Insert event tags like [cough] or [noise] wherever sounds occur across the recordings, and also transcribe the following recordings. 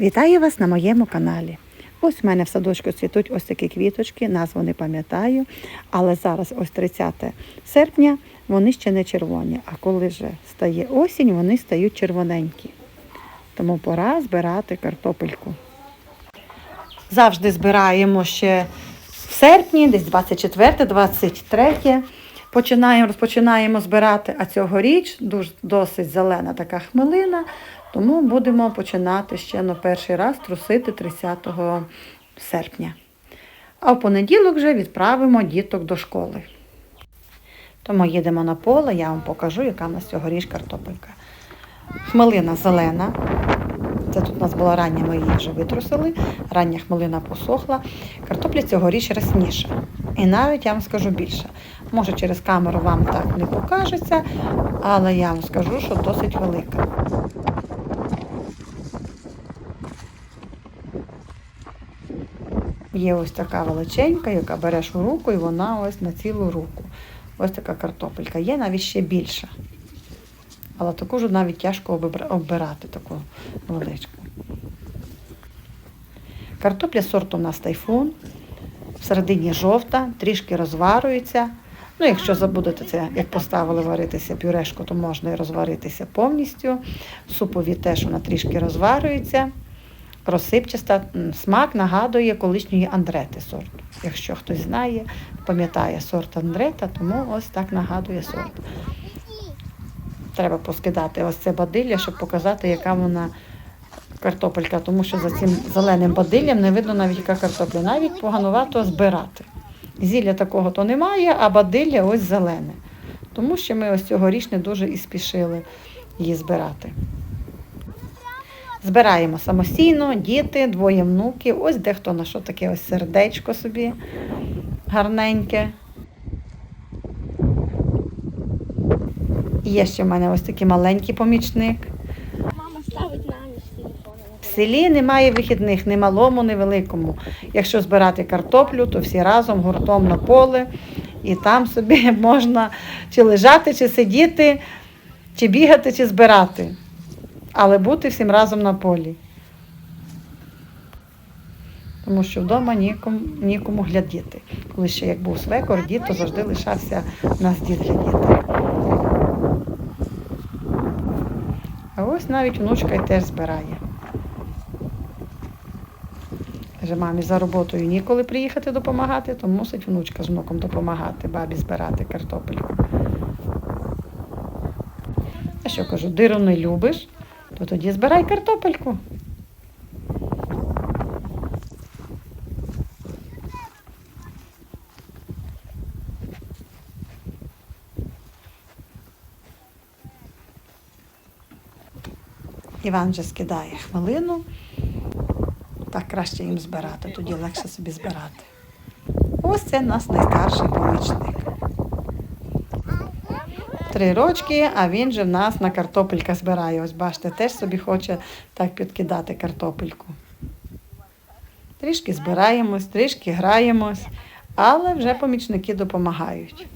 Вітаю вас на моєму каналі. Ось в мене в садочку цвітуть ось такі квіточки, назву не пам'ятаю. Але зараз, ось 30 серпня, вони ще не червоні. А коли вже стає осінь, вони стають червоненькі. Тому пора збирати картопельку. Завжди збираємо ще в серпні, десь 24-23. Починаємо, розпочинаємо збирати, а цьогоріч дуже, досить зелена така хмелина, тому будемо починати ще на перший раз трусити 30 серпня. А в понеділок вже відправимо діток до школи. Тому їдемо на поле, я вам покажу, яка в нас цьогоріч картопелька. Хмелина зелена. Це тут у нас була рання, ми її вже витрусили. Рання хмелина посохла. Картопля цьогоріч рясніша. І навіть я вам скажу більше. Може, через камеру вам так не покажеться, але я вам скажу, що досить велика. Є ось така величенька, яка береш у руку, і вона ось на цілу руку. Ось така картопелька. Є навіть ще більша. Але таку ж навіть тяжко оббирати таку величку. Картопля сорту у нас тайфун. Всередині жовта, трішки розварюється. Ну, якщо забудете це, як поставили варитися пюрешку, то можна і розваритися повністю. Супові теж вона трішки розварюється. Розсипчаста смак нагадує колишньої андрети сорту. Якщо хтось знає, пам'ятає сорт андрета, тому ось так нагадує сорт. Треба поскидати ось це бадилля, щоб показати, яка вона картопелька, тому що за цим зеленим бадиллям не видно навіть яка картопля. Навіть поганувато збирати. Зілля такого то немає, а бадилля ось зелене. Тому що ми ось цьогоріч не дуже і спішили її збирати. Збираємо самостійно, діти, двоє внуків. Ось дехто на що таке ось сердечко собі гарненьке. І є ще в мене ось такий маленький помічник. Мама ставить на ніч телефон. В селі немає вихідних, ні малому, ні великому. Якщо збирати картоплю, то всі разом гуртом на поле, і там собі [laughs] можна чи лежати, чи сидіти, чи бігати, чи збирати. Але бути всім разом на полі. Тому що вдома нікому, нікому глядіти. Коли ще як був свекор, дід, то завжди лишався нас дід глядіти. А ось навіть внучка й теж збирає. Каже, мамі за роботою ніколи приїхати допомагати, то мусить внучка з внуком допомагати бабі збирати картопельку. А що кажу, диру не любиш, то тоді збирай картопельку. Іван вже скидає хвилину. Так краще їм збирати, тоді легше собі збирати. Ось це в нас найстарший помічник. Три рочки, а він же в нас на картопелька збирає. Ось бачите, теж собі хоче так підкидати картопельку. Трішки збираємось, трішки граємось, але вже помічники допомагають.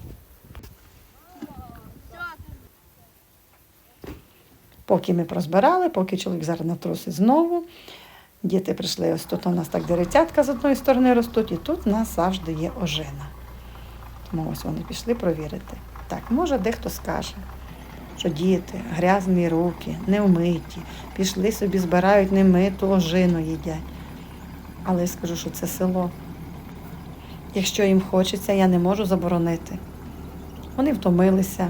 Поки ми прозбирали, поки чоловік зараз натрусить знову. Діти прийшли, ось тут у нас так деревцятка з одної сторони ростуть, і тут у нас завжди є ожина. Тому ось вони пішли провірити. Так, може дехто скаже, що діти, грязні руки, невмиті, пішли собі, збирають немиту ожину їдять. Але я скажу, що це село. Якщо їм хочеться, я не можу заборонити. Вони втомилися.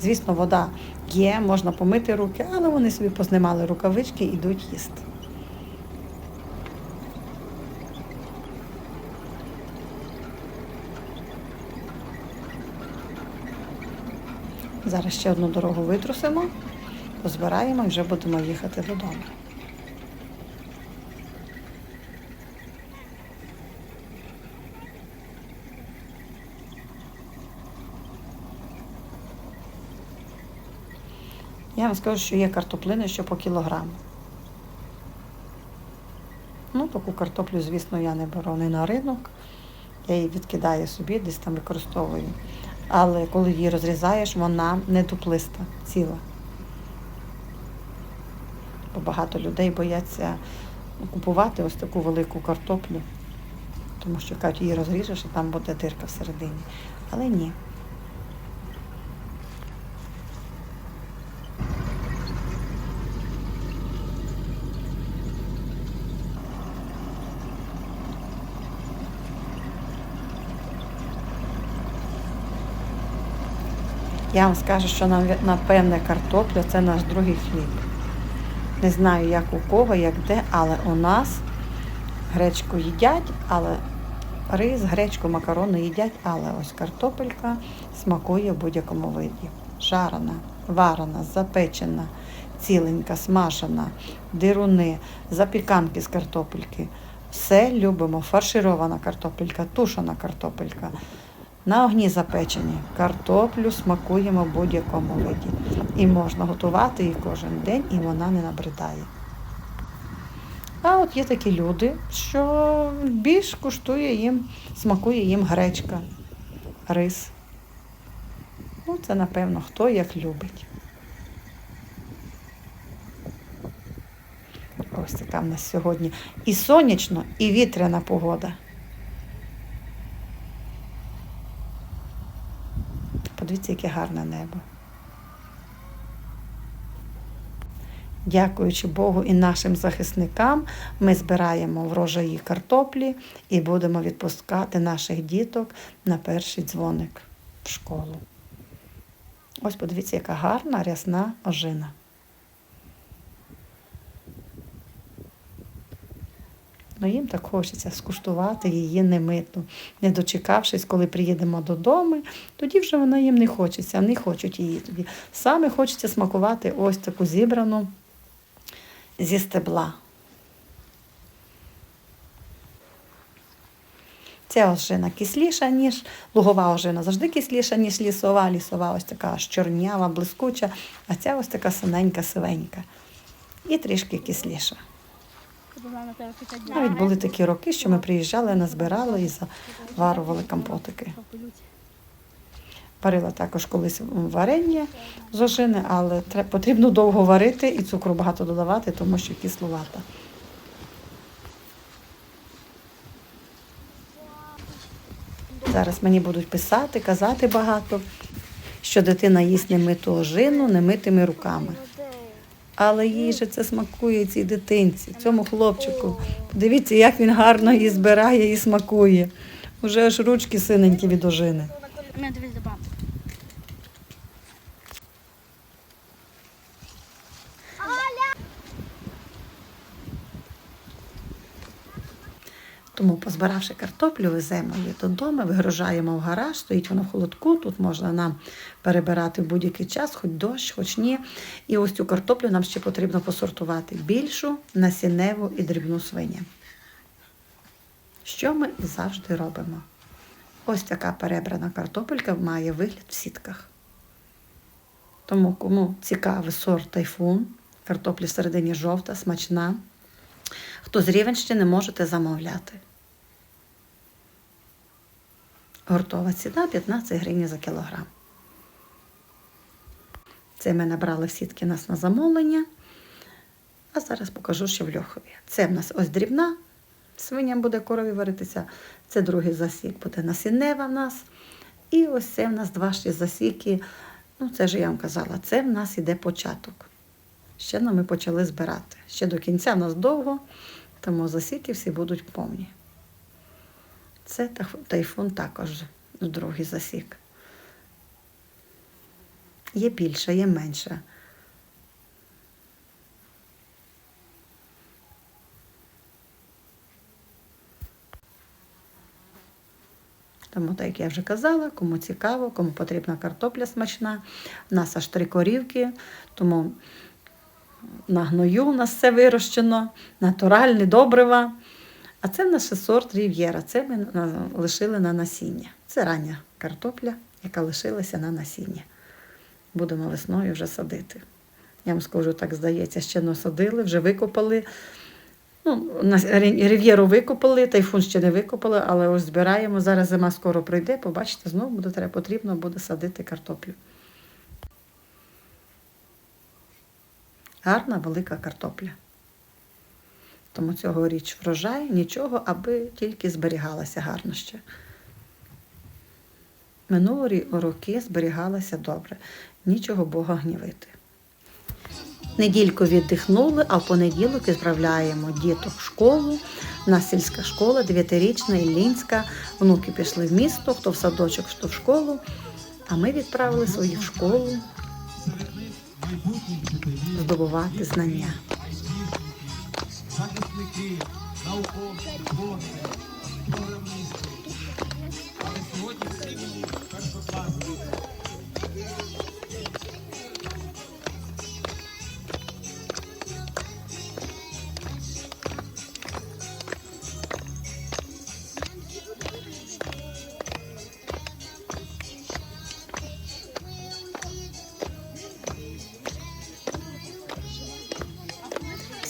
Звісно, вода є, можна помити руки, але вони собі познімали рукавички і йдуть їсти. Зараз ще одну дорогу витрусимо, позбираємо і вже будемо їхати додому. Я вам скажу, що є картоплини, що по кілограму. Ну, таку картоплю, звісно, я не беру не на ринок. Я її відкидаю собі, десь там використовую. Але коли її розрізаєш, вона не дуплиста, ціла. Бо багато людей бояться купувати ось таку велику картоплю, тому що кажуть, її розріжеш і там буде дирка всередині. Але ні. Я вам скажу, що напевне картопля це наш другий хліб. Не знаю, як у кого, як де, але у нас гречку їдять, але рис, гречку, макарони їдять, але ось картопелька смакує в будь-якому виді. Жарена, варена, запечена, ціленька, смажена, дируни, запіканки з картопельки. Все любимо. Фарширована картопелька, тушена картопелька. На огні запечені. Картоплю смакуємо в будь-якому виді. І можна готувати її кожен день, і вона не набридає. А от є такі люди, що більш куштує їм, смакує їм гречка, рис. Ну, це, напевно, хто як любить. Ось така в нас сьогодні і сонячно, і вітряна погода. Подивіться, яке гарне небо. Дякуючи Богу і нашим захисникам, ми збираємо врожаї картоплі і будемо відпускати наших діток на перший дзвоник в школу. Ось подивіться, яка гарна рясна ожина. Ну, їм так хочеться скуштувати її немиту, не дочекавшись, коли приїдемо додому, тоді вже вона їм не хочеться, вони хочуть її тоді. Саме хочеться смакувати ось таку зібрану зі стебла. Ця ожина кисліша, ніж лугова ожина завжди кисліша, ніж лісова. Лісова ось така аж чорнява, блискуча, а ця ось така синенька, сивенька. І трішки кисліша. Навіть були такі роки, що ми приїжджали, назбирали і заварували компотики. Варила також колись варення з ожини, але потрібно довго варити і цукру багато додавати, тому що кисловата. Зараз мені будуть писати, казати багато, що дитина їсть немиту ожину немитими руками. Але їй це смакує цій дитинці, цьому хлопчику. Подивіться, як він гарно її збирає і смакує. Уже аж ручки синенькі від ожини. Не дивись за бабу. Тому, позбиравши картоплю, веземо її додому, вигружаємо в гараж, стоїть вона в холодку. Тут можна нам перебирати в будь-який час, хоч дощ, хоч ні. І ось цю картоплю нам ще потрібно посортувати більшу, насінневу і дрібну свиня. Що ми завжди робимо? Ось така перебрана картопелька має вигляд в сітках. Тому, кому цікавий сорт тайфун, картопля всередині жовта, смачна. Хто з Рівенщини можете замовляти. Гуртова ціна 15 гривень за кілограм. Це ми набрали в сітки нас на замовлення. А зараз покажу, що в льохові. Це в нас ось дрібна, свиня буде корові варитися. Це другий засік буде насіннева в нас. І ось це в нас два ще засіки. Ну, це ж я вам казала, це в нас іде початок. Ще ми почали збирати. Ще до кінця нас довго, тому засіки всі будуть повні. Це тайфун також другий засік. Є більше, є менше. Тому, так як я вже казала, кому цікаво, кому потрібна картопля смачна. У нас аж три корівки, тому на гною у нас все вирощено, натуральні добрива. А це ще сорт Рів'єра. Це ми лишили на насіння. Це рання картопля, яка лишилася на насіння. Будемо весною вже садити. Я вам скажу, так здається, ще не садили, вже викопали. Ну, Рів'єру викопали, тайфун ще не викопали, але ось збираємо. Зараз зима скоро прийде, побачите, знову буде потрібно буде садити картоплю. Гарна велика картопля. Тому цьогоріч врожай, нічого, аби тільки зберігалася гарно ще. Минулі роки зберігалася добре, нічого Бога гнівити. Недільку віддихнули, а в понеділок відправляємо діток в школу. У нас сільська школа, дев'ятирічна, Іллінська. Внуки пішли в місто, хто в садочок, хто в школу. А ми відправили своїх в школу здобувати знання. захисники, науковці,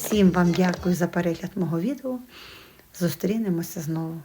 Всім вам дякую за перегляд мого відео. Зустрінемося знову.